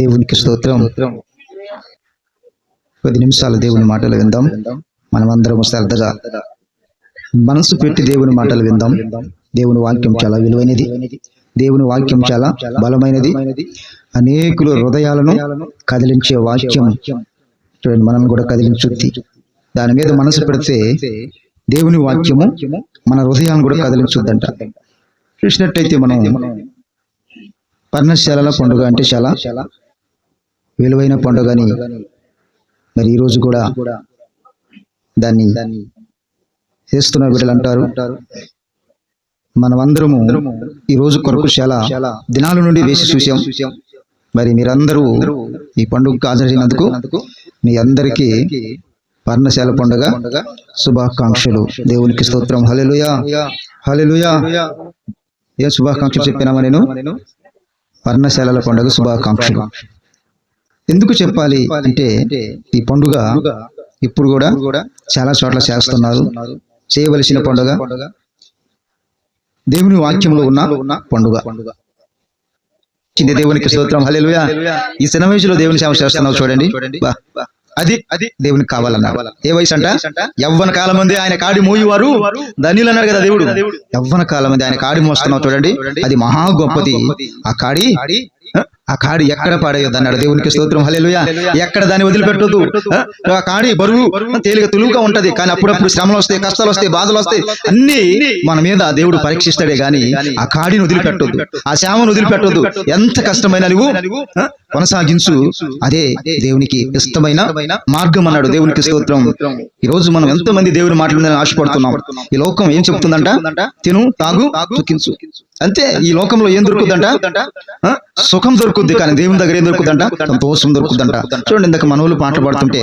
దేవునికి స్తోత్రం. పది నిమిషాలు దేవుని మాటలు విందాం. మనమందరం శ్రద్ధగా మనసు పెట్టి దేవుని మాటలు విందాం. దేవుని వాక్యం చాలా విలువైనది. దేవుని వాక్యం చాలా బలమైనది. అనేకులు హృదయాలను కదిలించే వాక్యం. చూడండి మనం కూడా కదిలించుద్ది దాని మీద మనసు పెడితే దేవుని వాక్యము మన హృదయాలను కూడా కదిలించుద్దంట. చూసినట్టయితే మనం పర్ణశాలల పండుగ అంటే చాలా విలువైన పండుగని మరి ఈరోజు కూడా దాన్ని చేస్తున్న బిడ్డలు అంటారు. మనమందరము ఈ రోజు కొరకు చాలా దినాల నుండి వేసి చూసాం మరి మీరందరూ ఈ పండుగ ఆచరించినందుకు మీ అందరికీ పర్ణశాల పండుగ శుభాకాంక్షలు. దేవునికి స్తోత్రం. హలెలుయా హలెలుయా ఏ శుభాకాంక్షలు చెప్పినామా నేను? పర్ణశాలల పండుగ శుభాకాంక్షలు. ఎందుకు చెప్పాలి అంటే ఈ పండుగ ఇప్పుడు కూడా చాలా చోట్ల చేస్తున్నారు. చేయవలసిన పండుగ దేవుని వాక్యంలో ఉన్న పండుగ. దేవునికి స్తోత్రం. హలే ఈ చిన్న వయసులో దేవుని సేవ చేస్తున్నావు చూడండి. చూడండి అది అది దేవునికి కావాలన్నా ఏ వయసు అంట యవ్వన కాలం మంది ఆయన కాడి మోయేవారు. ధనిలు అన్నారు కదా దేవుడు. యవ్వన కాలం మంది ఆయన కాడి మోస్తున్నావు చూడండి. అది మహా గొప్పది. ఆ కాడి ఆ? కాడి ఎక్కడ పాడేయొద్దు అన్నాడు దేవునికి స్తోత్రం. హల్లెలూయా. ఎక్కడ దాన్ని వదిలిపెట్టొద్దు. ఆ? కాడి బరువు తేలిక తులుగా ఉంటది. కానీ అప్పుడప్పుడు శ్రమలు వస్తాయి కష్టాలు వస్తాయి బాధలు వస్తాయి. అన్ని మన మీద దేవుడు పరీక్షిస్తాడే గాని ఆ కాడిని వదిలిపెట్టొద్దు. ఆ శ్యామను వదిలిపెట్టొద్దు. ఎంత కష్టమైన నువ్వు కొనసాగించు. అదే దేవునికి ఇష్టమైన మార్గం అన్నాడు దేవునికి స్తోత్రం. ఈ రోజు మనం ఎంతో మంది దేవుని మాటలు ఆశపడుతున్నాం? ఈ లోకం ఏం చెప్తుందంట? తిను తాగు చుకించు అంతే ఈ లోకంలో ఏం దొరుకుతుందంట? సుఖం దొరుకుద్ది కానీ దేవుని దగ్గర ఏం దొరుకుతుందంట? సంతోషం దొరుకుతుందంట. చూడండి ఇందాక మనవులు పాటలు పాడుతుంటే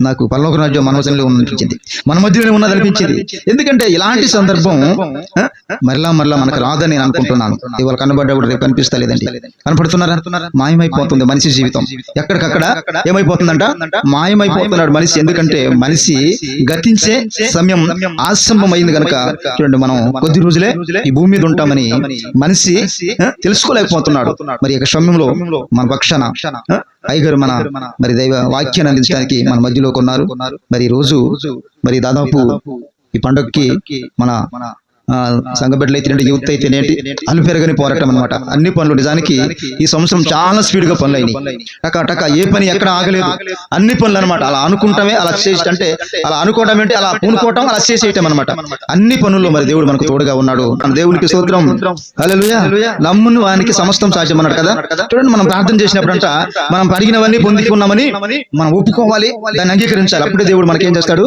నాకు పల్లోక రాజ్యం మనవసంలో అనిపించింది మన మధ్యలోనే ఉన్నది అనిపించింది ఎందుకంటే ఇలాంటి సందర్భం మరలా మరలా మనకు రాదని నేను అనుకుంటున్నాను. ఇవాళ కనబడ్డప్పుడు రేపు కనిపిస్తా లేదండి కనపడుతున్నారా? మాయమైపోతుంది మనిషి జీవితం. ఎక్కడికక్కడ ఏమైపోతుందంట? మాయమైపోతున్నాడు మనిషి. ఎందుకంటే మనిషి గతించే సమయం ఆసంభమైంది గనక చూడండి మనం కొద్ది రోజులే ఈ భూమి మీద ఉంటామని మనిషి తెలుసుకోలేకపోతున్నాడు. మరి యొక్క సమయంలో మన పక్షాన అయ్యగారు మన మరి దైవ వాక్యాన్ని అందించడానికి మన మధ్యలోకి ఉన్నారు మరి రోజు మరి దాదాపు ఈ పండుగకి మన ఆ, సంఘ బిడ్డలు అయితే యూత్ అయితే ఏంటి పోరాటం అనమాట అన్ని పనులు నిజానికి ఈ సంవత్సరం చాలా స్పీడ్గా పనులు అయినాయి టక ఏ పని ఎక్కడ ఆగలేదు. అన్ని పనులు అనమాట అలా అనుకుంటామే అలా చేసి అంటే అలా అనుకోవడం ఏంటి? అలా పూనుకోవటం అలా చేసేయటం అనమాట అన్ని పనుల్లో మరి దేవుడు మనకు తోడుగా ఉన్నాడు. మన దేవునికి స్తోత్రం. హల్లెలూయా. నమ్మును వానికి సమస్తం సాధ్యం అన్నాడు కదా? చూడండి మనం ప్రార్థన చేసినప్పుడు అంట మనం అడిగినవన్నీ పొందుకున్నామని మనం ఒప్పుకోవాలి దాన్ని అంగీకరించాలి. అప్పుడే దేవుడు మనకేం చేస్తాడు?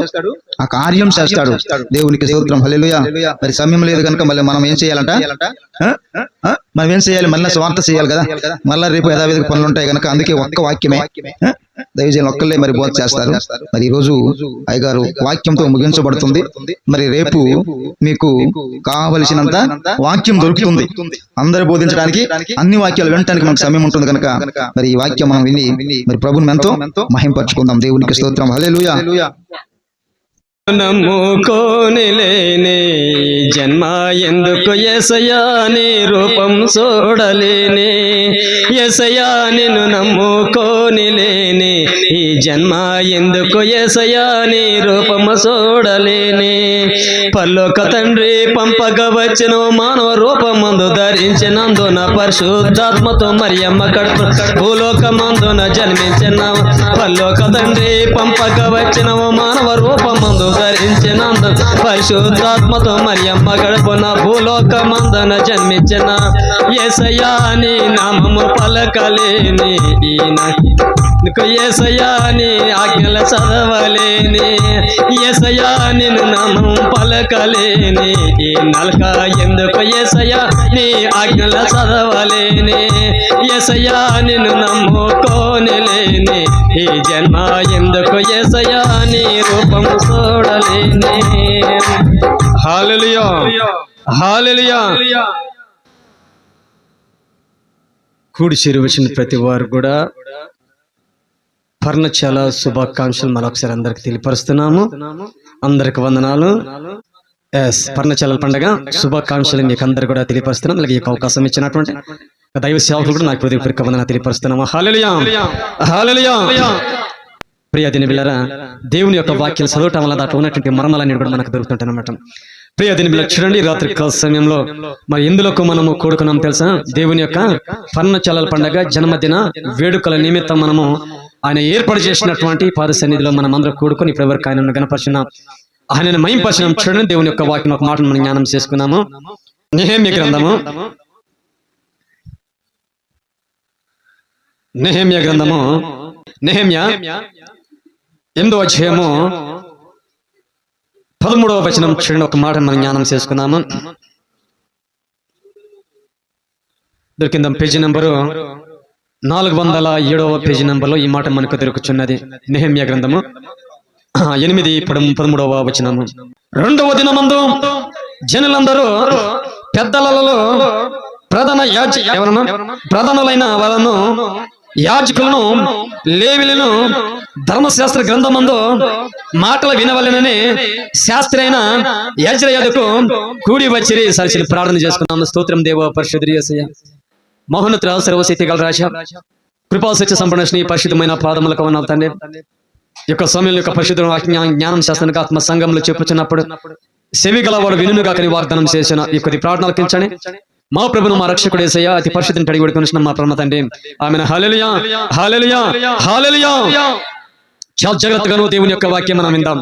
ఆ కార్యం చేస్తాడు. దేవునికి స్తోత్రం. హల్లెలూయా. మరి సమయం లేదు కనుక మళ్ళీ మనం ఏం చేయాలంట? మనం ఏం చేయాలి? మళ్ళీ స్వార్థ చేయాలి కదా? మళ్ళీ రేపు యథావిధిక పనులు ఉంటాయి కనుక అందుకే ఒక్క వాక్యమే? దైవజనులు ఒక్కళ్ళే మరి బోధ చేస్తారు. మరి ఈ రోజు అయ్యగారు వాక్యంతో ముగించబడుతుంది. మరి రేపు మీకు కావలసినంత వాక్యం దొరుకుతుంది. అందరూ బోధించడానికి అన్ని వాక్యాలు వినటానికి మనకు సమయం ఉంటుంది కనుక మరి ఈ వాక్యం మనం విని మరి ప్రభుని ఎంతో మహింపరచుకుందాం. దేవునికి స్తోత్రం. హల్లెలూయా. నమ్ముకోని లేని జన్మ ఎందుకు ఎసయాని రూపం చూడలేని. ఎసయా నిన్ను నమ్ముకోని లేని ఈ జన్మ ఎందుకు ఎసయాని రూపము చూడలేని. పల్లొక తండ్రి పంపగ వచ్చిన మానవ రూపమందు ధరించినందున పరిశుద్ధాత్మతో మరియమ్మ కడుపు భూలోకమందున జన్మించిన. పల్లొక తండ్రి పంపగ వచ్చిన మానవ రూపమందు ధరించినందు పరిశుద్ధాత్మతో మరియమ్మ గడుపున భూలోకమందున జన్మించిన ఏసయాని నామము పలకలేని ఈయన. ఏసయాని ఆజ్ఞల చదవలేని ఏసయాని నామం పలకలేని ఈ నలక ఎందుకు ఏసయా నీ ఆజ్ఞల చదవలేని ఏసయా నిన్ను నమ్ముకోని లేని ఈ జన్మ ఎందుకు ఏసయా నీ రూపం చూడలేని? హాలెలుయా. హాలెలుయా. కూడి చేరి వచ్చిన ప్రతి వారు కూడా పర్ణచాల శుభాకాంక్షలు మరొకసారి అందరికి తెలియపరుస్తున్నాము. అందరికి వందనాలు. ఎస్ పర్ణచాల పండగ శుభాకాంక్షలు మీకు అందరు కూడా తెలియపరుస్తున్నాం. అలాగే ఈ అవకాశం ఇచ్చినటువంటి దైవ సేవకులు కూడా నాకు హృదయపూర్వక వందన తెలియపరుస్తున్నాము. హల్లెలూయా హల్లెలూయా ప్రియ దిని బిళ్ళరా దేవుని యొక్క వాక్యాలు చదవటం వల్ల దాంట్లో ఉన్నటువంటి మర్మాలన్నీ కూడా మనకు దొరుకుతుంటాయి అన్నమాట. ప్రియ దిని బిళ్ళ చూడండి రాత్రి కాల సమయంలో మరి ఎందులోకి మనము కూడుకున్నాం తెలుసా? దేవుని యొక్క పర్ణచలల పండగ జన్మదిన వేడుకల నిమిత్తం మనము ఆయన ఏర్పాటు చేసినటువంటి పాద సన్నిధిలో మనం అందరం కూడుకొని ఇప్పుడు ఎవరికి ఆయన గణపరిచిన ఆయన మయంపరిచిన చూడండి దేవుని యొక్క వాక్యం ఒక మాటను మనం జ్ఞానం చేసుకున్నాము నిహేమ్య గ్రంథము. నెహమ్య గ్రంథము. నెహమ్య ఎనిమిదో అధ్యాయము పదమూడవ వచనం. చూడండి ఒక మాట మనం జ్ఞానం చేసుకున్నాము దొరికిందాం పేజీ నెంబరు నాలుగు వందల ఏడవ పేజీ నంబర్లో ఈ మాట మనకు దొరుకుతున్నది నెహమ్య గ్రంథము ఎనిమిది పదమూడవ వచనము. రెండవ దినమందు జనులందరూ పెద్దలలో ప్రధాన యాజ ఎవరన్నా ప్రధానులైన వాళ్ళను యాజకులను లేవిలను ధర్మశాస్త్ర గ్రంథమందు మాటలు వినవలనని శాస్త్రి అయిన యాజరయాదకు కూడి వచ్చి సరిచిన ప్రార్థన చేసుకున్నాము. స్తోత్రం దేవ పరిశుద్ధి మహోన్నత సర్వశక్తి గల రాజ. కృపాసత్య సంపన్న శ్రీ పరిశుద్ధమైన పాదములకు తండ్రి. ఈ యొక్క సమయం యొక్క పరిశుద్ధ జ్ఞానం శాస్త్రానికి ఆత్మ సంఘంలో చెప్పుచున్నప్పుడు సెవి గలవాడు వినుగా కని వాగ్దానం చేసిన ఈ కొద్ది ప్రార్థనలు కించండి. మా ప్రభును మా రక్షకుడు ఏసయ్య అతి పరిశుద్ధిని అడిగి పెడుకుని మా ప్రమ తండ్రి. ఆమె హాలెలియా హాలెలియా హాలెలుయా చాలా జాగ్రత్తగాను దేవుని యొక్క వాక్యం మనం విందాం.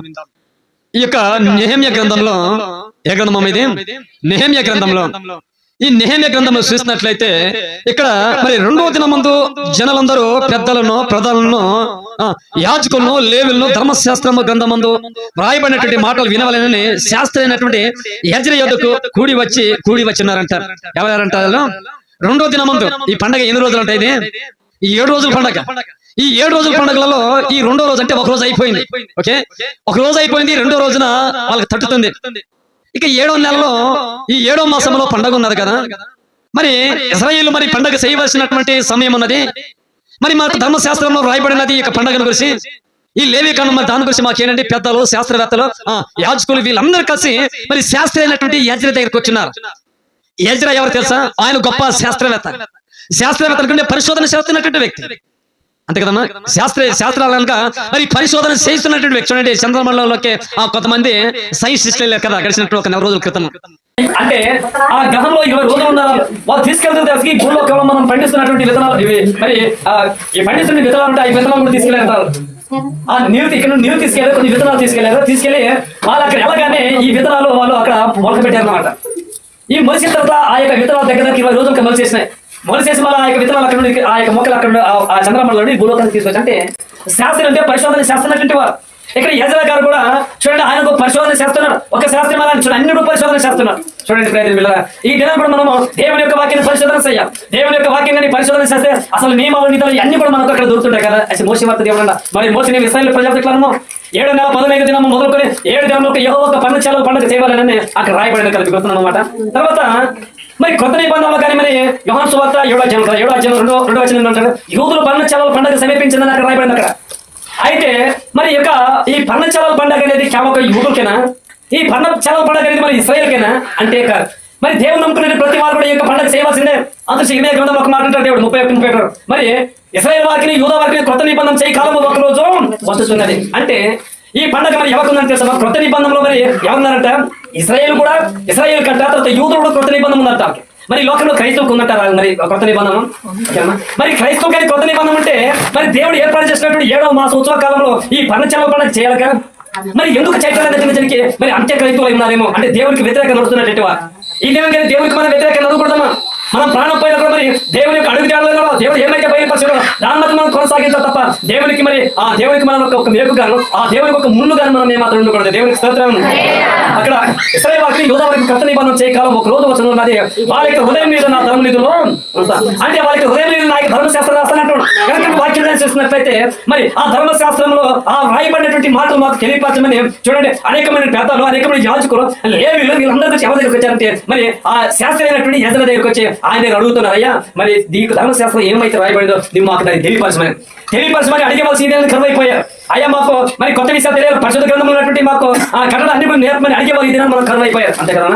ఈ యొక్క నెహమ్య గ్రంథంలో ఏ గ్రంథం ఇది? నెహమ్య గ్రంథంలో. ఈ నెహమ్య గ్రంథంలో చూసినట్లయితే ఇక్కడ మరి రెండవ దినం ముందు జనులందరూ పెద్దలను ప్రధానులను ఆ, యాజకులను లేవులను ధర్మశాస్త్రము గ్రంథమందు వ్రాయబడినటువంటి మాటలు వినవలనని శాస్త్రైనటువంటి యజ్ర యొద్దకు కూడి వచ్చి కూడి వచ్చినారంట ఎవరంట? రెండో దినమందు ఈ పండగ ఎన్ని రోజులు ఉంటాయి ఇది? ఈ ఏడు రోజుల పండగ. ఈ ఏడు రోజుల పండుగలలో ఈ రెండో రోజు అంటే ఒక రోజు అయిపోయింది. ఓకే? ఒక రోజు అయిపోయింది రెండో రోజున వాళ్ళకి తట్టుతుంది. ఇక ఏడో నెలలో ఈ ఏడో మాసంలో పండగ ఉన్నది కదా? మరి ఇస్రాయేల్ మరి పండగ చేయవలసినటువంటి సమయం ఉన్నది? మరి మాకు ధర్మశాస్త్రంలో రాయబడినది ఈ యొక్క పండగను గురించి. ఈ లేవి కాలం మరి దాని గురించి మాకు ఏంటంటే పెద్దలు శాస్త్రవేత్తలు యాజకులు వీళ్ళందరూ కలిసి మరి శాస్త్రి అయినటువంటి యజ్ర దగ్గరికి వచ్చినారు. యజ్ర ఎవరు తెలుసా? ఆయన గొప్ప శాస్త్రవేత్త. శాస్త్రవేత్త కంటే పరిశోధన చేస్తున్నటువంటి వ్యక్తి. అంతే కదమ్మా శాస్త్ర శాస్త్రాలు కనుక మరి పరిశోధన చేస్తున్నటువంటి వ్యక్తి చూడండి చంద్రమండలంలోకి ఆ కొంతమంది సైంటిస్టులు వెళ్ళారు కదా గడిచినట్టు ఒక నెల రోజుల క్రితం. అంటే ఆ గ్రహంలో ఇరవై రోజులు ఉన్నారు? వాళ్ళు తీసుకెళ్తే తెలిసి భూమిలో మనం పండిస్తున్నటువంటి విత్తనాలు ఇవి. మరి ఆ, ఈ పండిస్తున్న విత్తనాలు ఉంటాయి ఈ విత్తనాలు కూడా తీసుకెళ్తారు ఆ నీరు ఇక్కడ నుండి నీరు తీసుకెళ్ళారు కొన్ని విత్తనాలు తీసుకెళ్ళారు తీసుకెళ్ళి వాళ్ళు అక్కడ వెళ్ళగానే ఈ విత్తనాలు వాళ్ళు అక్కడ మొలక పెట్టారు అనమాట ఈ మొలిసిన తర్వాత ఆ యొక్క విత్తనాల దగ్గర ఇరవై రోజులకి మొలిచేసినాయి. మొలిసేసి వాళ్ళ ఆ యొక్క విత్తనాలు అక్కడ నుండి ఆ యొక్క మొక్కలు అక్కడ ఆ- చంద్రమండలం నుండి భూలోకానికి తీసుకొచ్చి అంటే శాస్త్రం అంటే పరిశోధన శాస్త్రం అటువంటి వారు. ఇక్కడ యజల గారు కూడా చూడండి ఆయన ఒక పరిశోధన చేస్తున్నారు. ఒక శాస్త్రం అలా చూడండి అన్ని కూడా పరిశోధన చేస్తున్నారు. చూడండి ప్రయత్నం పిల్లరా ఈ దినం కూడా మనము దేవుని యొక్క వాక్యాన్ని పరిశోధన చేయాలి. దేవుని యొక్క వాక్యాన్ని పరిశోధన చేస్తే అసలు నియమాలు నిధులు అన్ని కూడా మనకు అక్కడ దొరుకుతుంటాయి కదా. అసలు మోసి వార్త దేవుడు మరి మోసిన ఇస్రాయల్ ప్రజాప్తిలను ఏడు నెల పదహైదు దినం మొదలుకొని ఏడు దినంలో ఒక యెహోవా ఒక పన్ను చెలవు పండుగ చేయాలని అక్కడ రాయబడిన కలిపి అనమాట తర్వాత మరి కొత్త నిబంధనలో కానీ మరి యోహాన్ సువార్త ఏడో అధ్యాయం కదా, ఏడో అధ్యాయం రెండో రెండో వచ్చిన యూదులు పన్ను చెలవు పండుగ సమీపించిందని అక్కడ రాయబడింది అక్కడ. అయితే మరి యొక్క ఈ పన్న చలవ అనేది కేవలం ఒక యూదులకేనా ఈ పన్న చలవ పండుగ అనేది మరి ఇస్రాయల్కేనా? అంటే కాదు మరి దేవుడు నమ్ముకునే ప్రతి వారు కూడా ఈ యొక్క పండగ చేయవలసిందే. అందుకు ఇమే గ్రంథం ఒక మాట అంటారు దేవుడు ముప్పై ఒకటి ముప్పై ఒకటి. మరి ఇస్రాయల్ వారికి యూదా వారికి కొత్త నిబంధన చేయి కాలం ఒక రోజు వస్తున్నది. అంటే ఈ పండగ మరి ఎవరికి తెలుసా? మరి కొత్త నిబంధనలో మరి ఎవరున్నారంట? ఇస్రాయేల్ కూడా ఇస్రాయేల్ కంట తర్వాత యూదుడు కూడా కొత్త నిబంధన ఉందంట. మరి లోకంలో క్రైస్తవుకు ఉందంటారా మరి కొత్త నిబంధన. మరి క్రైస్తవు కానీ కొత్త నిబంధన అంటే మరి దేవుడు ఏర్పాటు చేసినటువంటి ఏడవ మాస ఉత్సవ కాలంలో ఈ పన్నచల పండుగ కదా? మరి ఎందుకు చైతన్య జరిగి మరి అంత్య క్రైస్తవులు ఉన్నారేమో? అంటే దేవుడికి వ్యతిరేకంగా నడుస్తున్నట్టు ఈ దినం దేవుడికి మనం వ్యతిరేకంగా నడవకూడదమ్మా మనం ప్రాణం పోయిన కూడా మరి దేవుని యొక్క అడుగు జాడలో కూడా దేవుడు ఏమైతే బయలుపరచాడో దాని మనం కొనసాగించాలి తప్ప దేవునికి మరి ఆ దేవునికి మనం ఒక- ఒక గాను ఆ దేవునికి ఒక ముళ్ళు గాను మనం ఏమాత్రం ఉండకూడదు. దేవునికి స్తోత్రం. అక్కడ ఇస్రాయల్ వారికి యోధా వారికి కొత్త నిబంధన చేయ కాలం ఒక రోజు వచ్చిన ఉన్నది. వాళ్ళ యొక్క హృదయం మీద నా ధర్మ నిధులు. అంటే వాళ్ళ యొక్క హృదయం మీద నా యొక్క ధర్మశాస్త్రం రాస్తానంటాడు కనుక వాక్యం చేసినట్లయితే మరి ఆ ధర్మశాస్త్రంలో ఆ రాయబడినటువంటి మాటలు మాకు తెలియపరచమని చూడండి. అనేకమైన పెద్దలు అనేకమైన యాజకులు లేవీలు వీళ్ళందరూ వచ్చి ఎవరి దగ్గరికి వచ్చారంటే మరి ఆ శాస్త్రమైనటువంటి అయినటువంటి యజన దగ్గరికి వచ్చి ఆయన దగ్గర అడుగుతున్నారు అయ్యా మరి దీనికి ధర్మశాస్త్రం ఏమైతే రాయబడిందో నువ్వు మాకు దాన్ని తెలియపరచమని. తెలియపరచమని అడిగవలసి ఇదేమని కరువైపోయారు. అయ్యా మాకు మరి కొత్త విషయాలు తెలియాలి పరిశుద్ధ గ్రంథంలో ఉన్నటువంటి మాకు ఆ కన్నడ అన్ని కూడా నేర్పమని అడిగేవారు ఇదే మనం కరువైపోయారు. అంతే కదా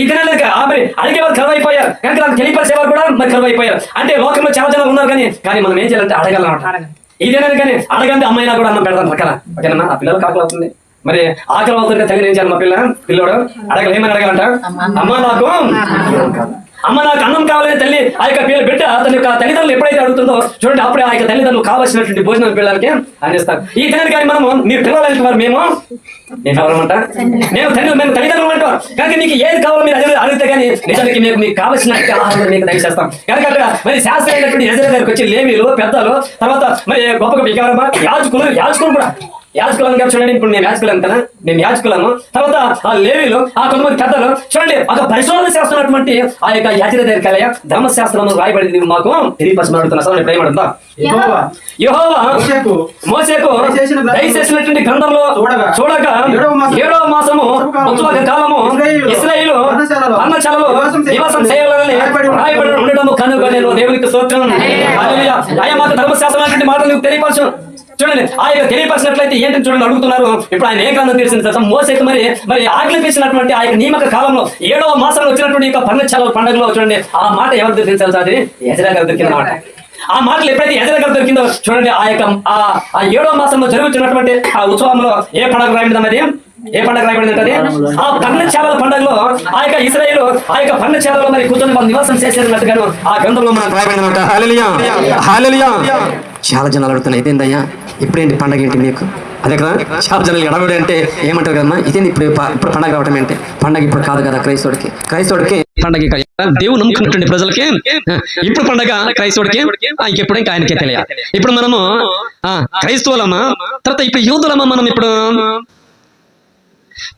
ఈ దినాలు లేక, ఆ మరి అడిగేవారు కరువైపోయారు. కనుక నాకు తెలియపరిచేవారు కూడా మరి కరువైపోయారు. అంటే లోకంలో చాలా జనాలు ఉన్నారు కానీ కానీ మనం ఏం చేయాలంటే అడగాలన్నమాట ఇదేనని కానీ అడగండి అమ్మాయినా కూడా అన్నం పెడతాం పక్కన ఓకేనా ఆ పిల్లలు కాకలు అవుతుంది. మరి ఆకలి అవుతుంది తల్లి ఏం చేయాలి మా పిల్ల? పిల్లోడు అడగలు ఏమని అడగాలంట? అమ్మ నాకు అమ్మ నాకు అన్నం కావాలని తల్లి ఆ యొక్క బిడ్డ తన యొక్క తల్లిదండ్రులు ఎప్పుడైతే అడుగుతుందో చూడండి అప్పుడే ఆ యొక్క తల్లిదండ్రులు కావాల్సినటువంటి భోజనం పిల్లలకి అందిస్తారు ఈ తండ్రి కానీ మనము మీరు పిల్లలకి వారు మేము? నేను ఎవరమంట మేము తండ్రి మేము తల్లిదండ్రులు అంటాం కనుక మీకు ఏది కావాలో మీరు అదే అడిగితే కానీ నిజానికి మీకు మీకు కావాల్సిన ఆహారం మీకు దయచేస్తాం కనుక అక్కడ మరి శాస్త్రైనటువంటి ఎజర గారికి వచ్చి లేవీలు పెద్దలు తర్వాత మరి గొప్ప గొప్ప వికారమా యాజకులు యాజకులు కూడా యాజకులను గారు చూడండి ఇప్పుడు నేను యాజకులను కదా నేను యాజకులను తర్వాత ఆ లేవీలు ఆ కొంతమంది పెద్దలు చూడండి ఒక పరిశోధన చేస్తున్నటువంటి ఆ యొక్క యాజక దగ్గరికి వెళ్ళాయ ధర్మశాస్త్రం రాయబడింది మాకు. తెలియపరచమని అడుగుతున్నా అసలు నేను ప్రేమడుతుందా యెహోవా. యెహోవా. మోషేకు. మోసేకు గ్రంథంలో దయచేసినటువంటి గ్రంథంలో చూడగా చూడగా ఏడవ మాసము ఉత్సవ కాలము ఇశ్రాయేలు ఇస్రాయేలు పర్ణశాలలో నివాసం చేయ- నివాసం చేయాలని రాయబడి ఉండడము కనుక నేను దేవునికి స్తోత్రం. హల్లెలూయా. అయ్యా మాకు ధర్మశాస్త్రం మాటలు తెలియపరచు. చూడండి ఆ యొక్క తెలియపరిచినట్లయితే ఏంటని చూడండి అడుగుతున్నారు. ఇప్పుడు ఆయన ఏ గ్రంథం తెలిసింది సార్ మరి మరి ఆజ్ఞాపించినటువంటి ఆ యొక్క నియమక కాలంలో ఏడవ మాసంలో వచ్చినటువంటి యొక్క పర్ణశాల పండుగలో చూడండి ఆ మాట ఎవరు తెలిసింది సార్ అది? గారు దొరికిన మాట. ఆ మాటలు ఎప్పుడైతే ఎజర గారు దొరికిందో చూడండి ఆ యొక్క ఆ ఏడవ మాసంలో జరుగుతున్నటువంటి ఆ ఉత్సవంలో ఏ పండుగ రాయబడింది అది ఏ పండుగ రాయబడింది ఆ పర్ణశాలల పండుగలో ఆ యొక్క ఇస్రాయేల్ ఆ యొక్క పర్ణశాలలో మరి కూర్చొని వాళ్ళు నివాసం చేసేటట్టుగాను ఆ గ్రంథంలో మనం హాలెలుయా చాలా జనాలు అడుగుతున్నారు ఇదేందయ్యా? ఇప్పుడేంటి పండగ ఏంటి మీకు? అదే కదా? చాలా జనాలు ఎడబడి అంటే ఏమంటారు కదమ్మా ఇదేంటి ఇప్పుడు ఇప్పుడు పండగ రావటం ఏంటి పండగ ఇప్పుడు కాదు కదా క్రైస్తవుడికి. క్రైస్తవుడికి పండగ దేవుడు నమ్ముకున్నటువంటి ప్రజలకి ఇప్పుడు పండగ క్రైస్తవుడికి ఇంకెప్పుడు ఇంకా ఆయనకే తెలియాలి. ఇప్పుడు మనము ఆ, క్రైస్తవులమా తర్వాత ఇప్పుడు యూదులమా మనం ఇప్పుడు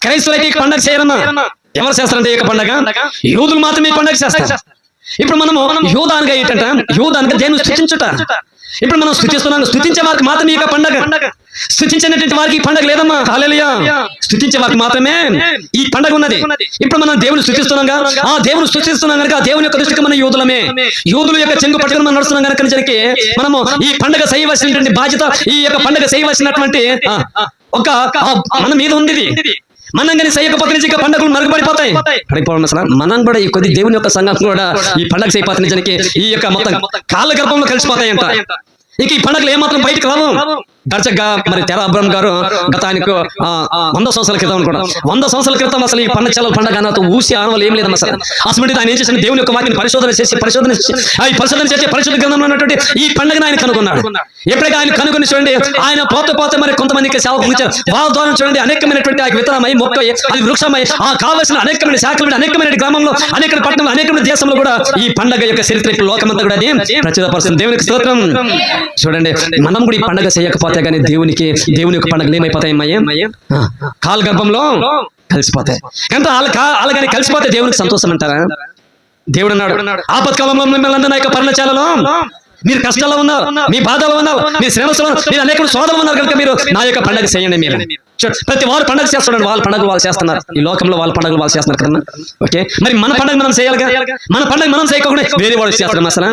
క్రైస్తవులైతే ఈ పండగ చేయరమ్మా. ఎవరు చేస్తారంటే ఈ పండగ? యూదులు మాత్రమే పండగ చేస్తారు. ఇప్పుడు మనము యూదానుగా ఏంటంట? యూదానుగా దేవుని స్థుతించుట ఇప్పుడు మనం స్థుతిస్తున్నాం స్థుతించే వారికి మాత్రమే ఈ పండగ. స్థుతించినటువంటి వారికి ఈ పండగ లేదమ్మా. హాలేలుయా స్థుతించే వారికి మాత్రమే ఈ పండగ ఉన్నది. ఇప్పుడు మనం దేవుని స్థుతిస్తున్నాగా ఆ దేవుని స్థుతిస్తున్నాం కనుక ఆ దేవుని యొక్క దృష్టికి మన యూదులమే. యూదుల యొక్క చెంగు పట్టుకుని మనం నడుస్తున్నాం కనుక జరిగి మనము ఈ పండగ చేయవలసినటువంటి బాధ్యత ఈ యొక్క పండగ చేయవలసినటువంటి ఒక మన మీద ఉంది మనం కానీ నిజంగా పండుగలు మరుగుపడిపోతాయి. పడిపోవడం అసలు మనం కూడా ఈ కొద్ది దేవుని యొక్క సంఘం కూడా ఈ పండగ చేయకపోతే నిజానికి ఈ యొక్క మొత్తం కాళ్ళ గర్భంలో కలిసిపోతాయంట. ఇక ఈ పండుగలు ఏమాత్రం బయటకు రావు. దర్శకగా మరి తెర అబ్రహం గారు గత ఆయనకు వంద సంవత్సరాల క్రితం అనుకోండి వంద సంవత్సరాల క్రితం అసలు ఈ పండుగ చాలా పండగ అన్నట్టు ఊసి ఆనవాలు ఏం లేదు అసలు అసలు ఆయన ఏం చేసిన దేవుని యొక్క వాటిని పరిశోధన చేసి పరిశోధన ఈ పరిశోధన చేసి పరిశోధన గ్రంథంలో ఉన్నటువంటి ఈ పండుగను ఆయన కనుగొన్నాడు. ఎప్పుడైతే ఆయన కనుగొని చూడండి ఆయన పోత పోత మరి కొంతమందికి సేవకు ఇచ్చారు వాళ్ళ ద్వారా చూడండి అనేకమైనటువంటి ఆ విత్తనమై మొక్క అది వృక్షమై ఆ కావలసిన అనేకమైన శాఖలు అనేకమైన గ్రామంలో అనేక పట్టణంలో అనేకమైన దేశంలో కూడా ఈ పండగ యొక్క చరిత్ర లోకమంతా కూడా అది ప్రచురపరుస్తుంది దేవునికి స్తోత్రం. చూడండి మనం కూడా ఈ పండగ చేయకపోతే కానీ దేవునికి దేవుని యొక్క పండుగలు ఏమైపోతాయి అమ్మాయి? కాల గర్భంలో కలిసిపోతాయి. వాళ్ళ వాళ్ళ కానీ కలిసిపోతే దేవునికి సంతోషం అంటారా? దేవుడు అన్నాడు ఆపత్కాలంలో మిమ్మల్ని అందరినీ నా యొక్క పర్ణశాలలో మీరు కష్టాల్లో ఉన్నారు మీ బాధలో ఉన్నారు మీ శ్రమలో మీరు అనేక సోదరులు ఉన్నారు కనుక మీరు నా యొక్క పండగ చేయండి మీరు. ప్రతి వారు పండగ చేస్తున్నాడు వాళ్ళ పండుగ వాళ్ళు చేస్తున్నారు. ఈ లోకంలో వాళ్ళ పండుగలు వాళ్ళు చేస్తున్నారు కదా ఓకే? మరి మన పండగ మనం చేయాలిగా? మన పండగ మనం చేయకుండా వేరే వాడు చేస్తాం అసలు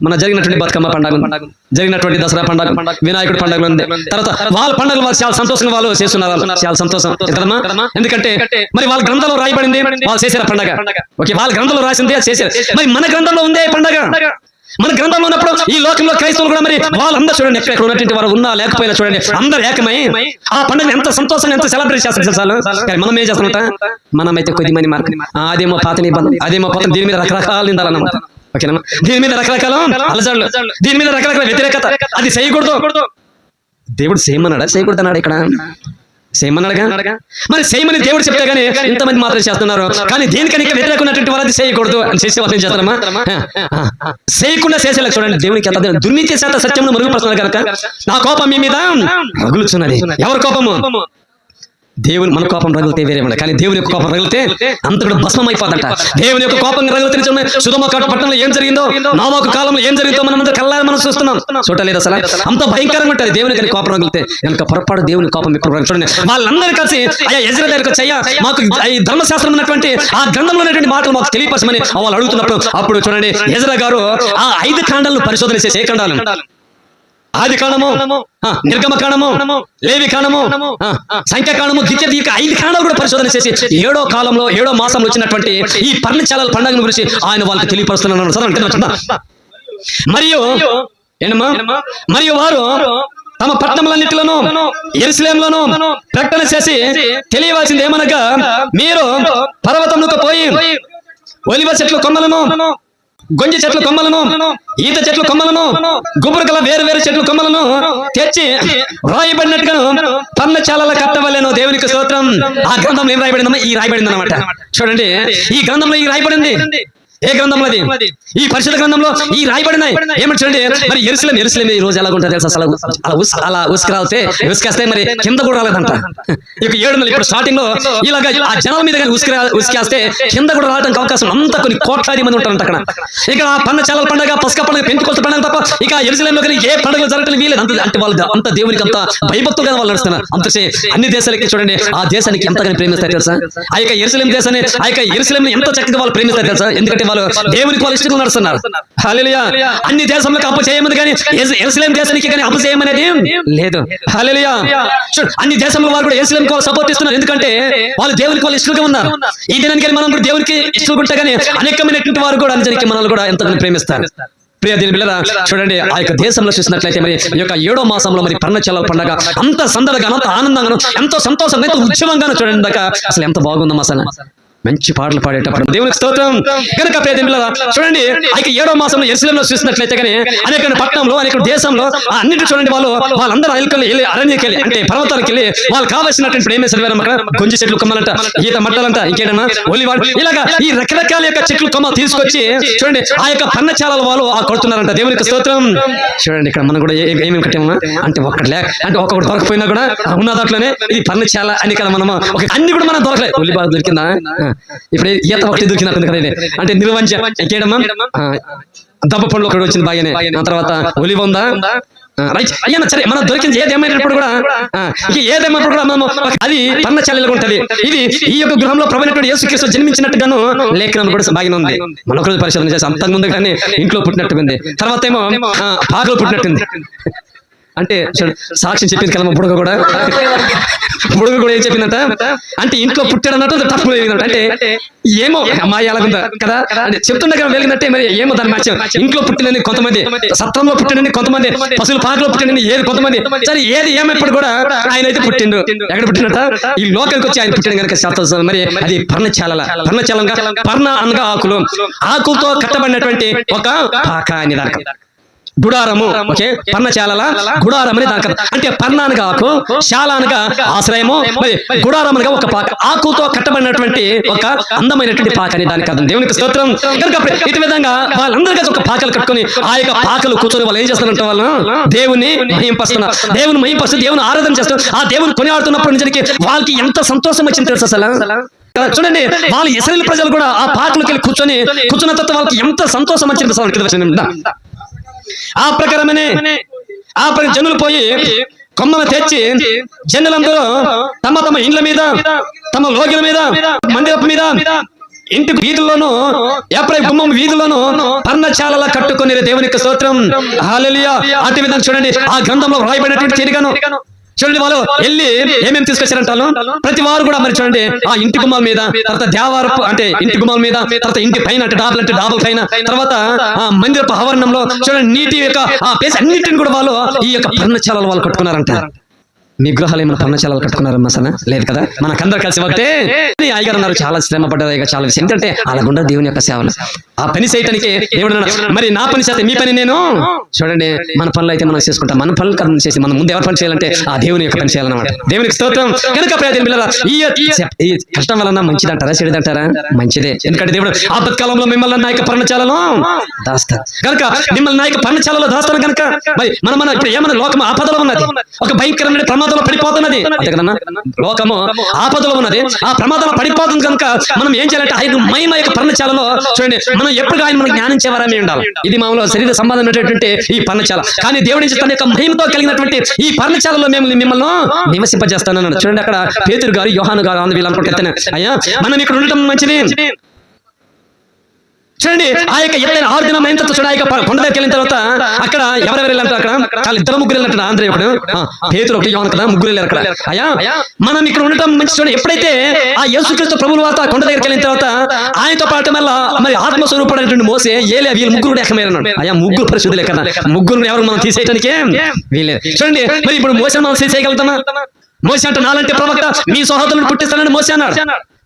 మన జరిగినటువంటి బతుకమ్మ పండుగ జరిగినటువంటి దసరా పండుగ వినాయకుడి పండుగలు ఉంది. తర్వాత వాళ్ళ పండుగలు వాళ్ళు చాలా సంతోషంగా వాళ్ళు చేస్తున్నారు. చాలా సంతోషం. కదమ్మా ఎందుకంటే మరి వాళ్ళ గ్రంథంలో రాయబడింది వాళ్ళు చేసిన పండగ. ఓకే వాళ్ళ గ్రంథంలో రాసింది అది చేశారు. మరి మన గ్రంథంలో ఉందే పండగ? మన గ్రంథంలో ఉన్నప్పుడు ఈ లోకంలో క్రైస్తవులు కూడా మరి వాళ్ళందరూ చూడండి ఎక్కడ ఉన్నటువంటి వారు ఉన్నా లేకపోయినా చూడండి అందరూ ఏకమై ఆ పండుగ ఎంత సంతోషంగా ఎంత సెలబ్రేట్ చేస్తారు చాలు కానీ మనం ఏం చేస్తామంట మనం అయితే కొద్ది మంది మార్పు అదేమో పాత నిబంధన అదేమో పాత దీని మీద రకరకాల నిందాలన్నమాట ఓకేనా? దీని మీద రకరకాల అలజడులు. దీని మీద రకరకాల వ్యతిరేకత. అది చేయకూడదు. దేవుడు చేయమన్నాడా చేయకూడదు అన్నాడు ఇక్కడ? చేయమన్నాడుగా మరి చేయమని దేవుడు చెప్తే గానీ ఇంతమంది మాత్రం చేస్తున్నారు. కానీ దేనికని వ్యతిరేక ఉన్నటువంటి వాళ్ళు అది చేయకూడదు అని చేసే వాళ్ళని చేస్తారమ్మా చేయకుండా చేసేలా చూడండి దేవునికి ఎంత దుర్నీతి శాత సత్యమును మరుగుపరుస్తున్నారు కనుక నా కోపం మీ మీద రగులుచున్నది. ఎవరి కోపము. దేవుని మన కోపం రగిలితే వేరే ఉండదు కానీ దేవుని యొక్క కోపం రగిలితే అంత కూడా భస్మం అయిపోదంట దేవుని యొక్క కోపం రగిలితే చూడండి సుధమ పట్టణంలో ఏం జరిగిందో నామోక కాలంలో ఏం జరిగిందో మనం అందరూ కల్లారి మనం చూస్తున్నాం. చూడలేదు అసలు? అంత భయంకరంగా ఉంటుంది దేవుని కానీ కోపం రగిలితే. కనుక పొరపాటు దేవుని కోపం ఎప్పుడు చూడండి వాళ్ళందరూ కలిసి అయ్యా ఎజ్ర దగ్గరకు చెయ్యా మాకు ఈ ధర్మశాస్త్రం ఉన్నటువంటి ఆ గ్రంథంలో ఉన్నటువంటి మాటలు మాకు తెలియపరచమని వాళ్ళు అడుగుతున్నప్పుడు అప్పుడు చూడండి ఎజ్ర గారు ఆ ఐదు కాండాలను పరిశోధన చేసే ఏ కాండాలను ఆది కాండము ఆ, నిర్గమ కాండము లేవి కాండము ఆ, సంఖ్య కాండము గిత్య దీక ఐదు కాండాలు కూడా పరిశోధన చేసి ఏడో కాలంలో ఏడో మాసంలో వచ్చినటువంటి ఈ పర్ణశాలల పండుగను గురించి ఆయన వాళ్ళకి తెలియపరుస్తున్నాను. మరియు మరియు వారు తమ పట్టణములన్నిటిలోనూ ఎరుసలేంలోనూ ప్రకటన చేసి తెలియవలసింది ఏమనగా మీరు పర్వతములకు పోయి ఒలివ చెట్ల కొమ్మలను గొంజి చెట్ల కొమ్మలను ఈత చెట్ల కొమ్మలను గుబురు గల వేరు వేరు చెట్ల కొమ్మలను తెచ్చి రాయబడినట్టుగాను పర్ణశాలల కట్టవలేను దేవునికి స్తోత్రం. ఆ గ్రంథంలో ఏం రాయబడిందమ్మా ఈ రాయబడింది అనమాట చూడండి ఈ గ్రంథంలో ఈ రాయబడింది? ఏ గ్రంథంలో అది? ఈ పరిశుద్ధ గ్రంథంలో ఈ రాయబడినాయి ఏమంటే చూడండి? మరి ఎరుసలేం ఎరుసలేం ఈ రోజు ఎలా ఉంటుంది తెలుసా? అసలు అలా ఉస్ అలా ఉసుకరాలితే ఉసుకేస్తే మరి కింద కూడా రాలేదంట. ఇక ఏడు నెలలు ఇప్పుడు స్టార్టింగ్లో ఇలాగా ఆ జనాల మీద కానీ ఉసుక ఉసుకేస్తే కింద కూడా రావడానికి అవకాశం అంత కొన్ని కోట్లాది మంది ఉంటారంట అక్కడ. ఇక ఆ పండ చాలల పండగ పసక పండుగ పెంచుకొస్త పండుగ తప్ప ఇక ఎరుసలేంలో కానీ ఏ పండుగలు జరగటం వీలేదు అంత అంటే వాళ్ళు అంత దేవునికి అంత భయభక్తులుగా వాళ్ళు నడుస్తున్నారు. అంత చే- అన్ని దేశాలకి చూడండి ఆ దేశానికి ఎంతగానో ప్రేమిస్తారు తెలుసా? ఆ యొక్క ఎరుసలేం దేశాన్ని ఆ యొక్క ఎరుసలేం ఎంత చక్కగా వాళ్ళు ప్రేమిస్తారు తెలుసా? ఎందుకంటే వాళ్ళు దేవునికి వాళ్ళు ఇష్టంగా నడుస్తున్నారు అన్ని దేశంలో అప్పు చేయమని కానీ ఎరుసలేం దేశానికి కానీ అప్పు చేయమనేది లేదు. అన్ని దేశంలో వాళ్ళు కూడా ఎరుసలేం సపోర్ట్ ఇస్తున్నారు. ఎందుకంటే వాళ్ళు దేవునికి వాళ్ళు ఇష్టంగా ఉన్నారు. ఈ దినానికి మనం కూడా దేవునికి ఇష్టంగా ఉంటే కానీ అనేకమైనటువంటి వారు కూడా అందరికి మనల్ని కూడా ఎంతగానో ప్రేమిస్తారు. ప్రియ దీని పిల్లల చూడండి ఆ యొక్క దేశంలో చూసినట్లయితే మరి ఈ యొక్క ఏడో మాసంలో మరి పర్ణచల పండగ అంత సందడిగా అంత ఆనందంగాను ఎంతో సంతోషంగా ఎంతో ఉద్యమంగాను చూడండి దాకా అసలు ఎంత బాగుందమ్మా అసలు. మంచి పాటలు పాడేటప్పుడు దేవునికి స్తోత్రం. కనుక ప్రియ చూడండి అయితే ఏడో మాసంలో ఎరుసలంలో చూసినట్లయితే కానీ అనేక పట్టణంలో అనేక దేశంలో అన్నింటి చూడండి వాళ్ళు వాళ్ళందరూ అల్కలు వెళ్ళి అరణ్యకి వెళ్ళి అంటే పర్వతాలకు వెళ్ళి వాళ్ళు కావాల్సినటువంటి ఏమే సరివేరమ్మ అక్కడ గొంజి చెట్లు కొమ్మాలంట ఈత మట్టలంట ఇంకేదన్నా ఒలివాడు ఇలాగా ఈ రకరకాల యొక్క చెట్లు కొమ్మ తీసుకొచ్చి చూడండి ఆ యొక్క పన్నచాల వాళ్ళు ఆ కొడుతున్నారంట. దేవునికి స్తోత్రం. చూడండి ఇక్కడ మనం కూడా ఏమేమి కట్టామా అంటే ఒక్కటి లేక అంటే ఒక్కొక్కటి దొరకపోయినా కూడా ఉన్న దాంట్లోనే ఇది పన్నచాల అని కదా మనము ఒక అన్ని కూడా మనం దొరకలేదు ఉల్లిపాయ దొరికిందా? ఇప్పుడు ఈత ఒకటి దొరికింది అక్కడ కదా అంటే నిర్వంచ ఇంకేడమ్మా దప్ప పండ్లు ఒకటి వచ్చింది బాగానే. ఆ తర్వాత ఒలివ ఉందా? రైట్. అయ్యా సరే మనం దొరికింది ఏది ఏమైనప్పుడు కూడా ఏదేమైనప్పుడు కూడా మనము అది పన్న పర్ణశాలలో ఉంటది. ఇది ఈ యొక్క గృహంలో ప్రభుత్వ యేసుక్రీస్తు జన్మించినట్టుగాను లేఖనం కూడా బాగానే ఉంది. మన ఒకరోజు పరిశోధన చేసి అంతకు ముందు కానీ ఇంట్లో పుట్టినట్టుంది తర్వాత ఏమో పాకలు పుట్టినట్టుంది. అంటే చూడు, సాక్ష్యం చెప్పింది కదా మా బుడగ కూడా. బుడగ కూడా ఏం చెప్పిందంట? అంటే ఇంట్లో పుట్టాడు అన్నట్టు తప్పు జరిగిందంట. అంటే ఏమో అమ్మాయి అలాగుందా కదా? అంటే చెప్తుండగా వెలిగినట్టే మరి ఏమో దాని మధ్య ఇంట్లో పుట్టినని కొంతమంది సత్రంలో పుట్టినని కొంతమంది పశువుల పాకలో పుట్టినని ఏది కొంతమంది? సరే ఏది ఏమైనప్పుడు కూడా ఆయన అయితే పుట్టిండు. ఎక్కడ పుట్టినట్ట ఈ లోకానికి వచ్చి ఆయన పుట్టిన కనుక శాస్త్రం మరి అది పర్ణచాలల. పర్ణచాలంగా పర్ణ అనగా ఆకులు. ఆకులతో కట్టబడినటువంటి ఒక పాక అని దానికి గుడారము. ఓకే? పర్ణశాలల గుడారం అని దాని. అంటే పర్ణ అనగా ఆశ్రయము మరి గుడారం అనగా ఒక పాక. ఆకుతో కట్టబడినటువంటి ఒక అందమైనటువంటి పాక అని దానికి అర్థం దేవునికి స్తోత్రం. కనుక ఇటు విధంగా వాళ్ళందరూ కలిసి ఒక పాకలు కట్టుకొని ఆ యొక్క పాకలు కూర్చొని వాళ్ళు ఏం చేస్తారంటే వాళ్ళు దేవుని మహింపస్తున్నారు. దేవుని మహింపస్తూ దేవుని ఆరాధన చేస్తూ ఆ దేవుని కొనియాడుతున్నప్పుడు నిజానికి వాళ్ళకి ఎంత సంతోషం వచ్చింది తెలుసు అసలు? చూడండి వాళ్ళు ఇస్రాయేల్ ప్రజలు కూడా ఆ పాకలోకి వెళ్ళి కూర్చొని కూర్చున్న తర్వాత వాళ్ళకి ఎంత సంతోషం వచ్చింది అసలు కింద వచ్చింది. దా. ఆ ప్రకారమనే ఆ ప్రకారం జనులు పోయి కొమ్మను తెచ్చి జనులందరూ తమ తమ ఇండ్ల మీద తమ లోగిల మీద మందిరపు మీద ఇంటి వీధుల్లోనూ ఎప్పుడై గుమ్మం వీధుల్లోనూ పర్ణశాలల కట్టుకుని దేవునికి స్తోత్రం. హాలెలుయా. అటు విధంగా చూడండి. ఆ గ్రంథంలో రాయబడినటువంటి తిరిగాను చూడండి వాళ్ళు వెళ్ళి ఏమేమి తీసుకొచ్చారంట వాళ్ళు? ప్రతి వారు కూడా మరి చూడండి ఆ ఇంటి గుమ్మాల మీద తర్వాత దేవారపు అంటే ఇంటి గుమ్మాల మీద తర్వాత ఇంటి పైన అంటే డాబులు అంటే డాబుల పైన తర్వాత ఆ మందిరపు ఆవరణంలో చూడండి నీటి యొక్క ఆ ప్లేస్ అన్నింటిని కూడా వాళ్ళు ఈ యొక్క పర్ణశాలలు వాళ్ళు కట్టుకున్నారంట. మీ గృహాలు ఏమైనా పర్ణశాలలు కట్టుకున్నారమ్మా అసలు లేదు కదా? మనకందరూ కలిసి ఒకటే. అయ్యగారు అన్నారు చాలా శ్రమ పడ్డారు అయ్యగారు చాలా విషయం. ఏంటంటే అలాగుండా దేవుని యొక్క సేవలు. ఆ పని చేయటానికి దేవుడు మరి నా పని చేస్తే మీ పని నేను? చూడండి మన పనులు అయితే మనం చేసుకుంటాం. మన పనులు కదా చేసి మనం ముందు ఎవరి పని చేయాలంటే ఆ దేవుని యొక్క పని చేయాలన్నమాట. దేవునికి స్తోత్రం. కనుక ప్రయోజనం పిల్లల ఈ కష్టం వలన మంచిదంటారా చెడుదంటారా? మంచిదే. ఎందుకంటే దేవుడు ఆపత్కాలంలో మిమ్మల్ని నాయక పర్ణశాలలో దాస్తారు కనుక మిమ్మల్ని నాయక పర్ణశాలలో దాస్తాను కనుక మరి మనం మన ఇప్పుడు ఏమన్నా లోకం ఆపదలో ఉన్నది? ఒక భయంకరమైన ప్రమాదం ప్రమాదంలో పడిపోతున్నది. అంతే కదన్నా? లోకము ఆపదలో ఉన్నది. ఆ ప్రమాదంలో పడిపోతుంది కనుక మనం ఏం చేయాలంటే ఆయన మహిమ యొక్క పర్ణశాలలో చూడండి మనం ఎప్పుడు ఆయన మనం జ్ఞానం చేవారని ఉండాలి. ఇది మామూలు శరీర సంబంధమైనటువంటి ఈ పర్ణశాల. కానీ దేవుడి నుంచి తన యొక్క మహిమతో కలిగినటువంటి ఈ పర్ణశాలలో మేము మిమ్మల్ని నివసింపజేస్తానన్నాడు. చూడండి అక్కడ పేతురు గారు యోహాను గారు ఆంధ్ర వీళ్ళు అనుకుంటే అయ్యా మనం ఇక్కడ ఉండటం మంచిది. చూడండి ఆ యొక్క ఎత్తైన ఆరు దినం అయిన తర్వాత చూడండి ఆ యొక్క కొండ దగ్గరికి వెళ్ళిన తర్వాత అక్కడ ఎవరెవరు వెళ్ళారు అక్కడ? చాలా ఇద్దరు ముగ్గురు వెళ్ళినట్టు ఆంధ్ర ఆ, పేతురు ఒకటి యోహాను కదా ముగ్గురు వెళ్ళారు అక్కడ. అయ్యా మనం ఇక్కడ ఉండటం మంచి చూడండి. ఎప్పుడైతే ఆ యేసుక్రీస్తు ప్రభుల వార్త కొండ దగ్గరికి వెళ్ళిన తర్వాత ఆయనతో పాటు మళ్ళా మరి ఆత్మస్వరూపమైనటువంటి మోసే ఏలే వీళ్ళు ముగ్గురు కూడా ఏకమైనాడు అయ్యా ముగ్గురు పరిశుద్ధులే కదా ముగ్గురు ఎవరు మనం తీసేయటానికి వీలే చూడండి మరి ఇప్పుడు మోసే మనం తీసేయగలుగుతామా? మోసే అంటే నాలంటే ప్రవక్త మీ సహోదరులను పుట్టిస్తానని మోసే అన్నాడు.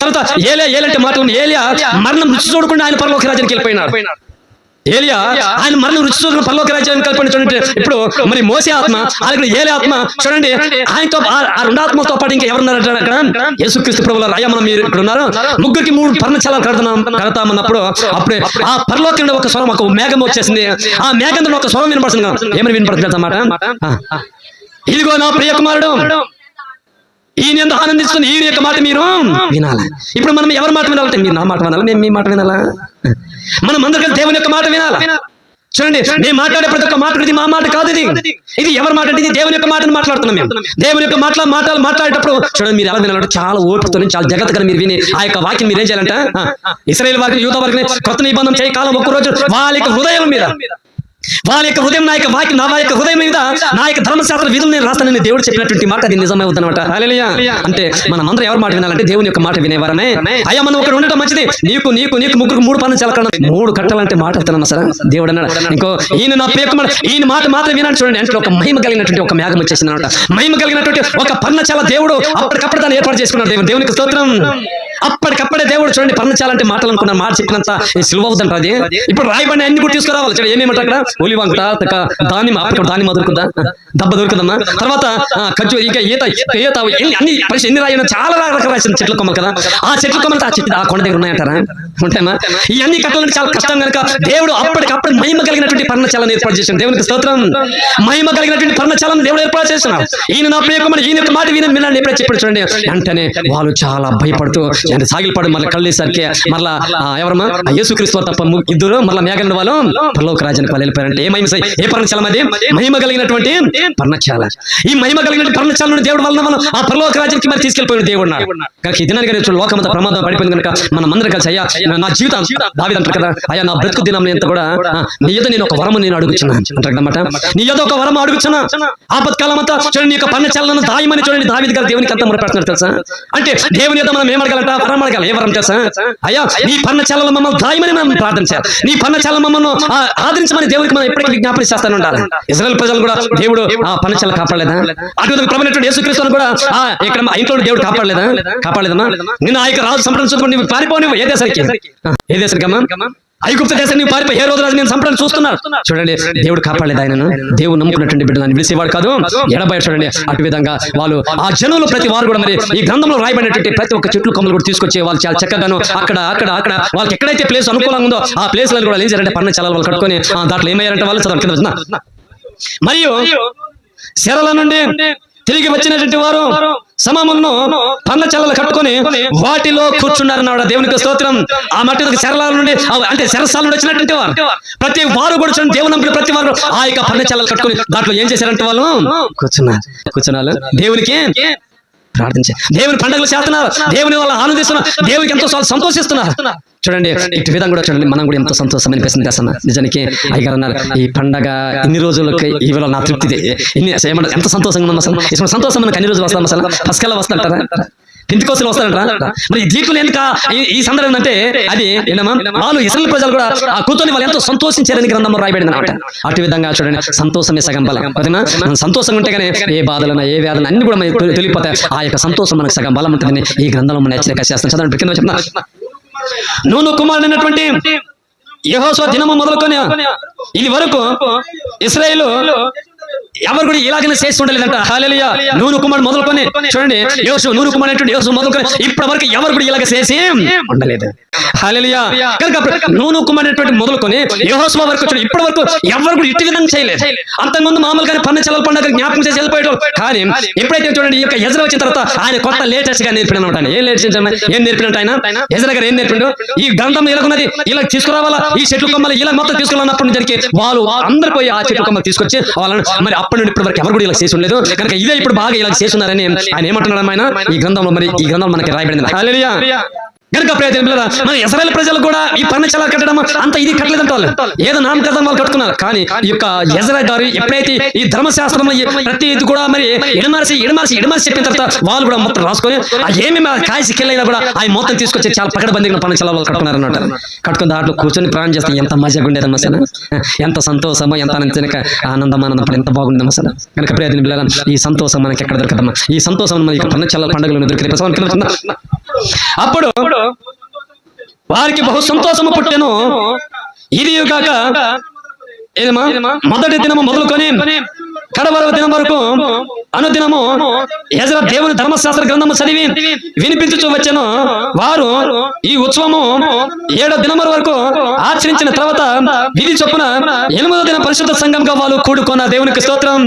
తర్వాత ఏలియా ఏలంటే మాటలు ఏలియా మరణం రుచి చూడకుండా ఆయన పరలోక రాజ్యానికి వెళ్ళిపోయినాడు. ఏలియా ఆయన మరణం రుచి చూడకుండా పరలోక రాజ్యాన్ని వెళ్ళిపోయిన చూడండి ఇప్పుడు మరి మోసే ఆత్మ అలాగే ఏలి ఆత్మ చూడండి ఆయనతో ఆ- రెండాత్మతో పాటు ఇంకా ఎవరున్నారు అక్కడ? యేసుక్రీస్తు ప్రభుల రాయ మీరు ఇక్కడ ఉన్నారు. ముగ్గురికి మూడు పర్ణశాలలు కడతాం కడతామన్నప్పుడు అప్పుడే ఆ పరలోక ఒక స్వరం ఒక మేఘం వచ్చేసింది. ఆ మేఘంలో ఒక స్వరం వినపడుతుంది కదా. ఏమని వినపడుతుంది అన్నమాట ఇదిగో నా ప్రియ కుమారుడు ఈయన ఎంత ఆనందిస్తుంది? ఈయన యొక్క మాట మీరు? వినాలా? ఇప్పుడు మనం ఎవరి మాట వినాలంటే మీరు నా మాట వినాలా? మేము మీ మాట వినాలా? మనం అందరికీ దేవుని యొక్క మాట వినాలా? చూడండి నేను మాట్లాడే ప్రతి ఒక్క మాట ఇది మా మాట కాదు ఇది. ఇది. ఎవరి మాట అంటే ఇది? దేవుని యొక్క మాటను మాట్లాడుతున్నాం మేము. దేవుని యొక్క మాటలు మాటలు మాట్లాడేటప్పుడు చూడండి మీరు ఎలా వినాలంటే చాలా ఓపికతో చాలా జాగ్రత్తగా మీరు విని ఆ యొక్క వాక్యం మీరు ఏం చేయాలంటే ఇస్రాయేల్ వారికి యూత వారికి కొత్త నిబంధన చేయ కాలం ఒక్క రోజు వాళ్ళ యొక్క హృదయం మీద. వాళ్ళ యొక్క హృదయం నా యొక్క వాక్యం నా యొక్క హృదయం మీద నా యొక్క ధర్మశాస్త్ర విధులు నేను రాస్తానని దేవుడు చెప్పినటువంటి మాట అది నిజమే అవుతుందన్నమాట. అంటే మనం అందరం ఎవరి మాట వినాలంటే దేవుని యొక్క మాట వినేవారనే అయ్యా మనం ఒకటి ఉండటం మంచిది. నీకు నీకు నీకు ముగ్గురు మూడు పనులు చలకడం మూడు కట్టాలంటే మాట ఎత్తానన్నా సరే? దేవుడు అన్నాడు. ఇంకో ఈయన నా పేరు ఈయన మాట మాత్రం వినాలి చూడండి. అంటే ఒక మహిమ కలిగినటువంటి ఒక మేఘం వచ్చేసింది అనమాట మహిమ కలిగినటువంటి ఒక పర్ణశాల దేవుడు అప్పటికప్పుడు దాన్ని ఏర్పాటు చేసుకున్నాడు దేవుడు. దేవునికి స్తోత్రం. అప్పటికప్పుడే దేవుడు చూడండి పర్ణశాలంటే మాటలు అనుకున్నాను మాట చెప్పినంత సిలువ అవుతుంట అది? ఇప్పుడు రాయబడి అన్ని కూడా తీసుకురావాలి. చూడండి ఏమేమంటారు అక్కడ? ఒలివంట తక దానిమ్మ అక్కడ దొరుకుందా దెబ్బ దొరుకుదమ్మా తర్వాత ఆ, ఇంకా ఈత ఈత ఎన్ని అన్ని పరిస్థితి ఎన్ని రాయన చాలా రకాల రాసిన చెట్ల కొమ్మలు కదా. ఆ చెట్ల కొమ్మలు ఆ చెట్టు ఆ కొండ దగ్గర ఉన్నాయంటారా ఉంటాయమ్మా? ఇవన్నీ కట్టాలంటే చాలా కష్టం కనుక దేవుడు అప్పటికప్పుడు మహిమ కలిగినటువంటి పర్ణచాలను ఏర్పాటు చేసిన దేవునికి స్తోత్రం. మహిమ కలిగినటువంటి పర్ణచాలను దేవుడు ఏర్పాటు చేసిన ఈయన నా ప్రియకుమారు ఈయన మాట విన వినండి ఎప్పుడే చెప్పాడు చూడండి వెంటనే వాళ్ళు చాలా భయపడుతూ అంటే సాగిలపడి మళ్ళీ కళ్ళేసరికి మళ్ళా ఆ, ఎవరమ్మా? యేసుక్రీస్తు తప్ప ఇద్దరు మరలా మేఘన వాళ్ళు పరలోక రాజానికి వాళ్ళు వెళ్ళిపోయారంటే ఏ మహిమ ఏ పర్ణశాలం అది మహిమ కలిగినటువంటి పర్ణశాల. ఈ మహిమ కలిగినటువంటి పర్ణశాల దేవుడు వలన మనం ఆ పరలోక రాజ్యానికి మరి తీసుకెళ్ళిపోయిన దేవుడు కనుక ఈ దినానికి లోకం అంతా ప్రమాదం పడిపోయింది కనుక మనం అందరం కలిసి అయ్యా నా- జీవితం దావిది అంటారు కదా. అయ్యా నా బ్రతుకు దినం ఎంత కూడా నీ యొద్ద నేను ఒక వరం నేను అడుగుచున్నా అంటారు అనమాట నీ యొద్ద ఒక వరం అడుగుచున్నా. ఆపత్కాలం అంతా చూడండి నీ యొక్క పర్ణశాలను దాయమని చూడండి. దావిది గారు దేవునికి అంత మనం తెలుసా? అంటే దేవుని యొక్క మనం ఏం వరం అడగాలి ఏ వరం తెలుసా అయ్యా నీ పర్ణశాలలో మమ్మల్ని దాయమని మనం ప్రార్థన చేయాలి నీ పర్ణశాల మమ్మల్ని ఆదరించమని దేవునికి మనం ఎప్పటికీ విజ్ఞాపన చేస్తాను ఉండాలి ఇజ్రాయల్ ప్రజలు కూడా దేవుడు ఆ పర్ణశాల కాపాడలేదా? అటు ప్రభుత్వ యేసుక్రీస్తుని కూడా ఇక్కడ ఇంట్లో దేవుడు కాపాడలేదా? కాపాడలేదమ్మా నిన్ను ఆ యొక్క రాజు సంప్రదించుకుని నువ్వు పారిపోని ఏ దేశానికి? ఏ దేశానికి? అమ్మా ఐగుప్త దేశం నువ్వు పారిపోయి ఏ రోజు రాజు నేను సంపడం చూస్తున్నారు. చూడండి దేవుడు కాపాడలేదు ఆయనను. దేవుడు నమ్ముకున్నటువంటి బిడ్డలను విడిసేవాడు కాదు. ఎడబయ చూడండి అటు విధంగా వాళ్ళు ఆ జనులు ప్రతి వారు కూడా మరి ఈ గ్రంథంలో రాయబడినటువంటి ప్రతి ఒక్క చెట్లు కొమ్మలు కూడా తీసుకొచ్చి వాళ్ళు చాలా చక్కగాను అక్కడ అక్కడ అక్కడ వాళ్ళకి ఎక్కడైతే ప్లేస్ అనుకూలంగా ఉందో ఆ ప్లేస్ కూడా ఏం చేయాలంటే పన్న చలాలు వాళ్ళు కట్టుకొని ఆ, దాంట్లో ఏమయ్యారంటే వాళ్ళు కింద వచ్చిన. మరియు శరల నుండి తిరిగి వచ్చినటువంటి వారు సమమును పన్న చెల్లలు కట్టుకొని వాటిలో కూర్చున్నారన్నాడు దేవునికి స్తోత్రం. ఆ మట్టి శరళాల నుండి అంటే శరసాల నుండి వచ్చినటువంటి వారు. ప్రతి వారు కూడా దేవుని ప్రతి వారు ఆ యొక్క పన్న చెల్లలు కట్టుకొని దాంట్లో ఏం చేశారంటే వాళ్ళు కూర్చున్నారు. కూర్చున్నారు. దేవునికి ప్రార్థించారు దేవుని పండుగలు చేస్తున్నారు. దేవుని వాళ్ళు ఆనందిస్తున్నారు. దేవునికి ఎంతో సంతోషిస్తున్నారు. చూడండి ఇటు విధంగా కూడా చూడండి మనం కూడా ఎంతో సంతోషం అనిపిస్తుంది కదా నిజానికి అయ్యగారు అన్నారు ఈ పండగ ఇన్ని రోజులకి ఈ వేళ నా తృప్తి. ఇన్ని ఏమన్నా ఎంత సంతోషంగా ఉందమ్మా అసలు? ఇటువంటి సంతోషం మనకు అన్ని రోజులు వస్తాం అసలు? ఫస్కల్లా వస్తాంటారా ఇంటి కోసం వస్తారంటారా మరి ఈ దీంట్లో ఎందుక ఈ- సందర్భం అంటే అది ఏంటమ్మా? వాళ్ళు ఇసల ప్రజలు కూడా ఆ కూర్చొని వాళ్ళు ఎంతో సంతోషించారని గ్రంథంలో రాయబడింది అనమాట అటు విధంగా చూడండి సంతోషమే సగం బలం. ఓకేనా మనం సంతోషంగా ఉంటే కానీ ఏ బాధలైనా ఏ వ్యాధులు అన్ని కూడా మనకి తొలి- తొలిగిపోతాయి ఆ యొక్క సంతోషం మనకు సగం బలం ఉంటుందని ఈ గ్రంథంలో మనం హెచ్చరిక చేస్తాం. చదవండి కింద చెప్తున్నా. నూను కుమారుడైనటువంటి యహోస్వ దినము మొదలుకొని ఇది వరకు ఇస్రాయేలు ఎవరు కూడా ఇలాగనే చేసి ఉండలేదంట. హాలేలుయా నూనె కుమారుడు మొదలుకొని చూడండి. యోసు నూనె కుమారుడు అనేటువంటి యోసు మొదలుకొని ఇప్పటి వరకు ఎవరు కూడా ఇలాగ చేసి ఉండలేదు. హాలేలుయా కనుక నూనె మొదలుకొని యోహోస్వ వరకు చూడండి ఇప్పటి వరకు ఎవరు కూడా ఇట్టి విధంగా చేయలేదు. అంతకుముందు మామూలుగానే పన్ను చెల్లెల పండుగ జ్ఞాపకం చేసి వెళ్ళిపోయాడు కానీ ఎప్పుడైతే చూడండి ఈ యొక్క ఎజర వచ్చిన తర్వాత ఆయన కొత్త లేటెస్ట్గా నేర్పిన అనమాట ఏం లేటెస్ట్ ఏం నేర్పినట్టు ఆయన? ఎజర గారు ఏం నేర్పిండు? ఈ గ్రంథం ఇలాగున్నది ఇలా తీసుకురావాలా? ఈ చెట్లు కొమ్మలు ఇలా మొత్తం తీసుకురావాలన్నప్పటి నుంచి జరిగి వాళ్ళు అందరు పోయి ఆ చెట్లు కొమ్మలు తీసుకొచ్చి వాళ్ళని మరి అప్పటి నుండి ఇప్పటి వరకు ఎవరు కూడా ఇలా చేసి ఉండలేదు. కనుక ఇదే ఇప్పుడు బాగా ఇలా చేసి ఉన్నారని ఆయన ఏమంటున్నాడు ఆయన ఈ గ్రంథంలో మరి ఈ గ్రంథం మనకి రాయబడింది. కనుక ప్రయత్నం పిల్లల మన ఇస్రాయల్ ప్రజలు కూడా ఈ పర్ణశాల కట్టడం అంత ఇది కట్టలేదంట వాళ్ళు. ఏదో నామకరణం వాళ్ళు కట్టుకున్నారు. కానీ ఈ యొక్క ఎజరా గారు ఎప్పుడైతే ఈ ధర్మశాస్త్రం ప్రతి ఇది కూడా మరి ఎడమరసి ఎడమరసి ఎడమరసి చెప్పిన తర్వాత వాళ్ళు కూడా మొత్తం రాసుకొని ఏమేమి ఏమి కాయసి కూడా ఆ మొత్తం తీసుకొచ్చి చాలా పకడబందిగా పర్ణశాల వాళ్ళు కట్టుకున్నారు అన్నమాట కట్టుకుని దాంట్లో కూర్చొని ప్రాణం చేస్తే ఎంత మజాగా ఉండేది అసలు ఎంత సంతోషమో ఎంత ఆనందించక ఆనందం ఆనందం ఎంత బాగుంది అసలు కనుక ప్రయత్నం పిల్లల ఈ సంతోషం మనకి ఎక్కడ దొరకదమ్మా? ఈ సంతోషం మనకి పర్ణశాల పండుగలను దొరికింది అప్పుడు వారికి బహు సంతోషము పుట్టెను. ఇది కాక ఏదమ్మా మొదటి దినము మొదలుకొని కడవరవ దినం వరకు అనుదినము యజర దేవుని ధర్మశాస్త్ర గ్రంథము చదివి వినిపించుచు వచ్చెను. వారు ఈ ఉత్సవము ఏడో దినముల వరకు ఆచరించిన తర్వాత విధి చొప్పున ఎనిమిదో దిన పరిశుద్ధ సంఘంగా వాళ్ళు కూడుకున్న దేవునికి స్తోత్రం.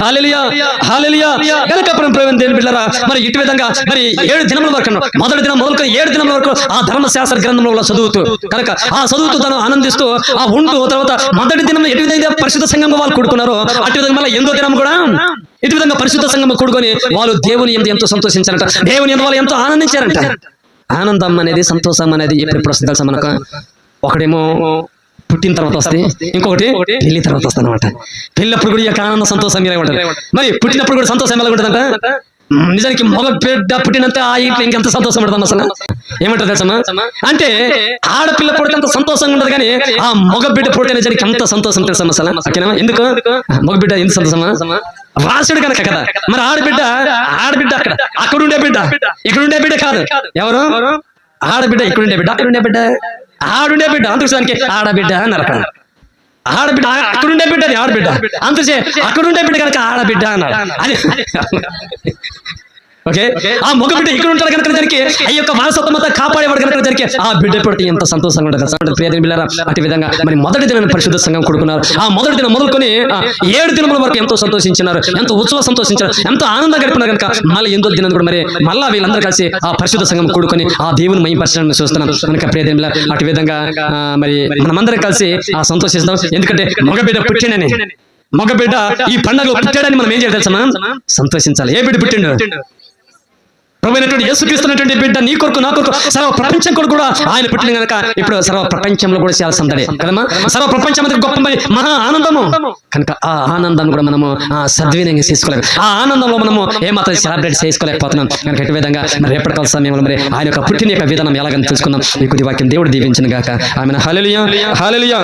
హాలెలియా హాలెలియా గనక ప్రవీణ్ దేవుని బిడ్డరా మరి ఇటు విధంగా మరి ఏడు దినముల వరకు. మొదటి దినం మొదలుకొని ఏడు దినముల వరకు ఆ ధర్మశాస్త్ర గ్రంథంలో చదువుతూ కనుక ఆ చదువుతూ తను ఆనందిస్తూ ఆ ఉంటూ తర్వాత మొదటి దినం ఎటు విధంగా పరిశుద్ధ సంఘంగా వాళ్ళు కూడుకున్నారో అటు విధంగా మళ్ళీ ఎనిమిదో దినం కూడా ఇటు విధంగా పరిశుద్ధ సంఘం కూడుకొని వాళ్ళు దేవుని ఎందు ఎంతో సంతోషించారంట. దేవుని ఎందు వాళ్ళు ఎంతో ఆనందించారంట. ఆనందం అనేది సంతోషం అనేది ఎప్పుడు వస్తుంది తెలుసా మనకు? ఒకడేమో పుట్టిన తర్వాత వస్తే ఇంకొకటి పెళ్ళి తర్వాత వస్తుంది అనమాట పెళ్ళప్పుడు కూడా ఈ యొక్క ఆనంద సంతోషం ఇలా ఉంటుంది మరి పుట్టినప్పుడు కూడా సంతోషం ఎలా ఉంటుందంట నిజానికి మగ బిడ్డ పుట్టినంత ఆ ఇంట్లో ఇంకెంత సంతోషం ఉంటుంది అసలు ఏమంటారు తెలుసమ్మా అంటే ఆడపిల్ల పుడితే అంత సంతోషంగా ఉండదు కానీ ఆ మగ బిడ్డ పుడితే నిజానికి ఎంత సంతోషం తెలుసా అసలు ఓకేనా? ఎందుకు? మగ బిడ్డ ఎంత సంతోషమా రాసుడు కనుక కదా. మరి ఆడబిడ్డ ఆడబిడ్డ అక్కడ. అక్కడ ఉండే బిడ్డ. ఇక్కడ ఉండే బిడ్డ కాదు. ఎవరు? ఆడబిడ్డ ఇక్కడ ఉండే బిడ్డ. అక్కడ ఉండే బిడ్డ. ఆడుండే బిడ్డ. అందుకు దానికి ఆడబిడ్డ అన్నారు అక్కడ. ఆడబిడ్డ ఆ- అక్కడ ఉండే బిడ్డ ఆడబిడ్డ అందుచే అక్కడ ఉండే బిడ్డ కనుక ఆడబిడ్డ అన్నారు అది. ఓకే? ఆ మగ బిడ్డ ఇక్కడ ఉంటాడు కనుక జరిగి ఆ యొక్క వారసత్వం అంతా కాపాడేవాడు కనుక జరిగి ఆ బిడ్డ పుడితే ఎంత సంతోషంగా ఉంటుంది కదా. బిడ్డలారా అటు విధంగా మరి మొదటి దినం పరిశుద్ధ సంఘం కొడుకున్నారు. ఆ మొదటి దినం మొదలుకొని ఏడు దినముల వరకు ఎంతో సంతోషించినారు ఎంతో ఉత్సవ సంతోషించారు ఎంతో ఆనందంగా గడిపినారు కనుక మళ్ళీ ఎంతో దినం కూడా మరి మళ్ళా వీళ్ళందరూ కలిసి ఆ పరిశుద్ధ సంఘం కూడుకొని ఆ దేవుని మహింపరచడానికి చూస్తున్నాం. కనుక ప్రియమైన అటు విధంగా మరి మనమందరం కలిసి ఆ సంతోషిస్తాం. ఎందుకంటే మగ బిడ్డ పుట్టినని మగ బిడ్డ ఈ పండుగ పుట్టాడని మనం ఏం చేయాలి తెలుసా సంతోషించాలి. ఏ బిడ్డ పుట్టిండు? ప్రభుత్వ యేసుక్రీస్తున్నటువంటి బిడ్డ నీ కొరకు నా కొరకు సర్వ ప్రపంచం కొరకు కూడా ఆయన పుట్టిన కనుక ఇప్పుడు సర్వ ప్రపంచంలో కూడా చాలా సందడి కదమ్మా? సర్వ ప్రపంచం అంతా గొప్ప మహా ఆనందము. కనుక ఆ ఆనందాన్ని కూడా మనము ఆ సద్వినియోగం చేసుకోలేము. ఆ ఆనందంలో మనము ఏమాత్రం సెలబ్రేట్ చేసుకోలేకపోతున్నాం. కనుక ఎటు విధంగా మరి రేపటి మేము మరి ఆయన యొక్క పుట్టిన యొక్క విధానం ఎలాగని తెలుసుకుందాం. ఈ కొద్ది వాక్యం దేవుడు దీవించిన గాక. ఆమె హలలియా హలలియా